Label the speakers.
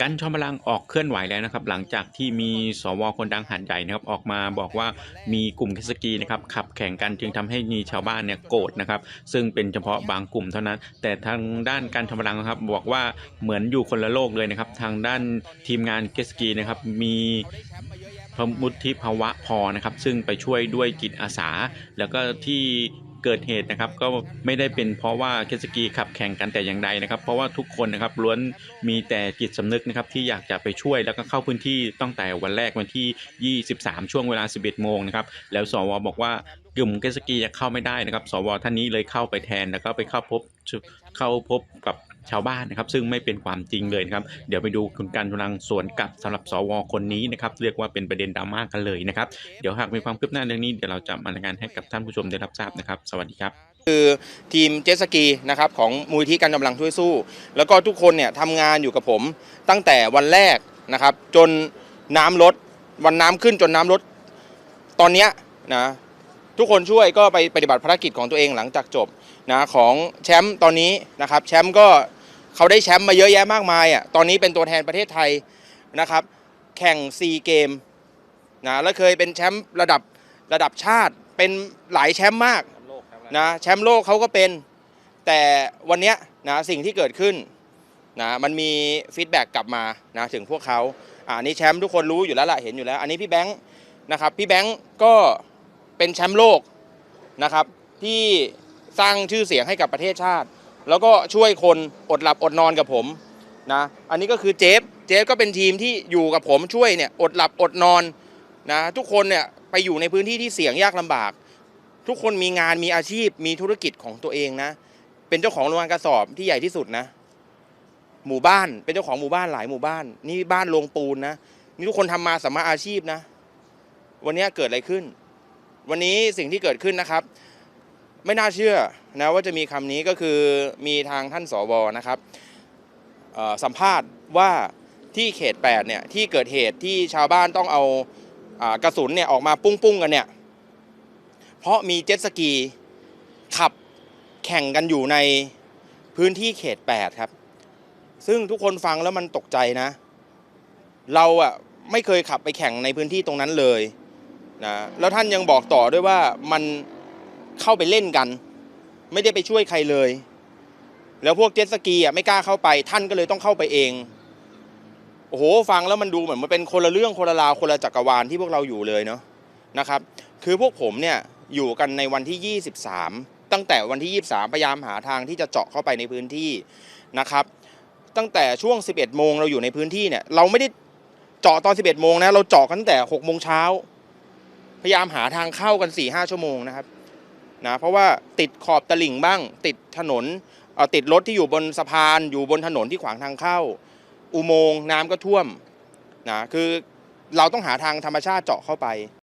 Speaker 1: กันชอมพลังออกเคลื่อนไหวแล้วนะครับ หลังจากที่มีสวคนดังหันใหญ่นะครับ ออกมาบอกว่ามีกลุ่มเทศกีนะครับขับแข่งกันจึงทำให้มีชาวบ้านเนี่ยโกรธนะครับ ซึ่งเป็นเฉพาะบางกลุ่มเท่านั้น แต่ทางด้านการชอมพลังนะครับบอกว่าเหมือนอยู่คนละโลกเลยนะครับ ทางด้านทีมงานเกสกีนะครับมีพมุทิภาวะพอนะครับ ซึ่งไปช่วยด้วยจิตอาสา แล้วก็ที่ เกิดเหตุนะครับก็ไม่ได้เป็นเพราะว่าเคสกีขับแข่งกันแต่อย่างใดนะครับ เพราะว่าทุกคนนะครับล้วนมีแต่จิตสำนึกนะครับที่อยากจะไปช่วยแล้วก็เข้าพื้นที่ตั้งแต่วันแรกวันที่ 23 ช่วงเวลา 11 โมงนะครับแล้วสวบอกว่ากลุ่มเกสกีจะเข้าไม่ได้นะครับ สวท่านนี้เลยเข้าไปแทนแล้วก็ไปเข้าพบเข้าพบกับ ชาวบ้านนะครับ ซึ่งไม่เป็นความจริงเลยนะครับ เดี๋ยวไปดูคุณการกำลังสวนกลับสำหรับสวคนนี้นะครับเรียกว่าเป็นประเด็นดราม่ากันเลยนะครับเดี๋ยวหากมีความคืบหน้าเรื่องนี้เดี๋ยวเราจะมารายงานให้กับท่านผู้ชมได้รับทราบนะครับ สวัสดีครับ
Speaker 2: คือทีมเจสกีนะครับของมูลที่การกำลังช่วยสู้ แล้วก็ทุกคนเนี่ยทำงานอยู่กับผมตั้งแต่วันแรกนะครับ จนน้ำลดวันน้ำขึ้นจนน้ำลดตอนเนี้ยนะทุกคนช่วยก็ไปปฏิบัติภารกิจของตัวเองหลังจากจบนะของแชมป์ตอนนี้นะครับแชมป์ก็ เขาได้แชมป์มาเยอะแยะมากมายอะตอนนี้เป็นตัวแทนประเทศไทยนะครับ แข่งซีเกมนะแล้วเคยเป็นแชมป์ระดับระดับชาติเป็นหลายแชมป์มากนะแชมป์โลกเขาก็เป็น แต่วันเนี้ยนะสิ่งที่เกิดขึ้นนะมันมีฟีดแบ็กกลับมานะถึงพวกเขาอ่านี่แชมป์ทุกคนรู้อยู่แล้วละเห็นอยู่แล้ว อันนี้พี่แบงค์นะครับพี่แบงค์ก็เป็นแชมป์โลกนะครับที่สร้างชื่อเสียงให้กับประเทศชาติ แล้วก็ช่วยคนอดหลับอดนอนกับผมนะอันนี้ก็คือเจฟเจฟก็เป็นทีมที่อยู่กับผมช่วยเนี่ยอดหลับอดนอนนะทุกคนเนี่ยไปอยู่ในพื้นที่ที่เสี่ยงยากลำบาก ทุกคนมีงานมีอาชีพมีธุรกิจของตัวเองนะ เป็นเจ้าของโรงงานกระสอบที่ใหญ่ที่สุดนะ หมู่บ้านเป็นเจ้าของหมู่บ้านหลายหมู่บ้าน นี่บ้านโรงปูนนะนี่ทุกคนทำมาสมมาอาชีพนะ วันนี้เกิดอะไรขึ้น วันนี้สิ่งที่เกิดขึ้นนะครับ ไม่น่าเชื่อนะว่าจะมีคำนี้ก็คือมีทางท่านสวนะครับสัมภาษณ์ว่าที่เขต8เนี่ยที่เกิดเหตุที่ชาวบ้านต้องเอาอากระสุนเนี่ยออกมาปุ้งๆกันเนี่ยเพราะมีเจ็ตสกีขับแข่งกันอยู่ในพื้นที่เขต 8 ครับ ซึ่งทุกคนฟังแล้วมันตกใจนะ เราอะไม่เคยขับไปแข่งในพื้นที่ตรงนั้นเลยนะแล้วท่านยังบอกต่อด้วยว่ามัน เข้าไปเล่นกัน ไม่ได้ไปช่วยใครเลย แล้วพวกเจ็ตสกีอะไม่กล้าเข้าไป ท่านก็เลยต้องเข้าไปเองโอ้โหฟังแล้วมันดูเหมือนมันเป็นคนละเรื่องคนละราวคนละจักรวาลที่พวกเราอยู่เลยเนาะนะครับ คือพวกผมเนี่ยอยู่กันในวันที่ 23 ตั้งแต่วันที่ 23 พยายามหาทางที่จะเจาะเข้าไปในพื้นที่นะครับ ตั้งแต่ช่วง 11 โมงเราอยู่ในพื้นที่เนี่ย เราไม่ได้เจาะตอน 11 โมงนะ เราเจาะกันตั้งแต่ 6 โมงเช้า พยายามหาทางเข้ากัน 4-5 ชั่วโมงนะครับ นะเพราะว่าติดขอบตลิ่งบ้าง ติดถนนติดรถที่อยู่บนสะพานอยู่บนถนนที่ขวางทางเข้า อุโมงค์น้ำก็ท่วมนะคือเราต้องหาทางธรรมชาติเจาะเข้าไป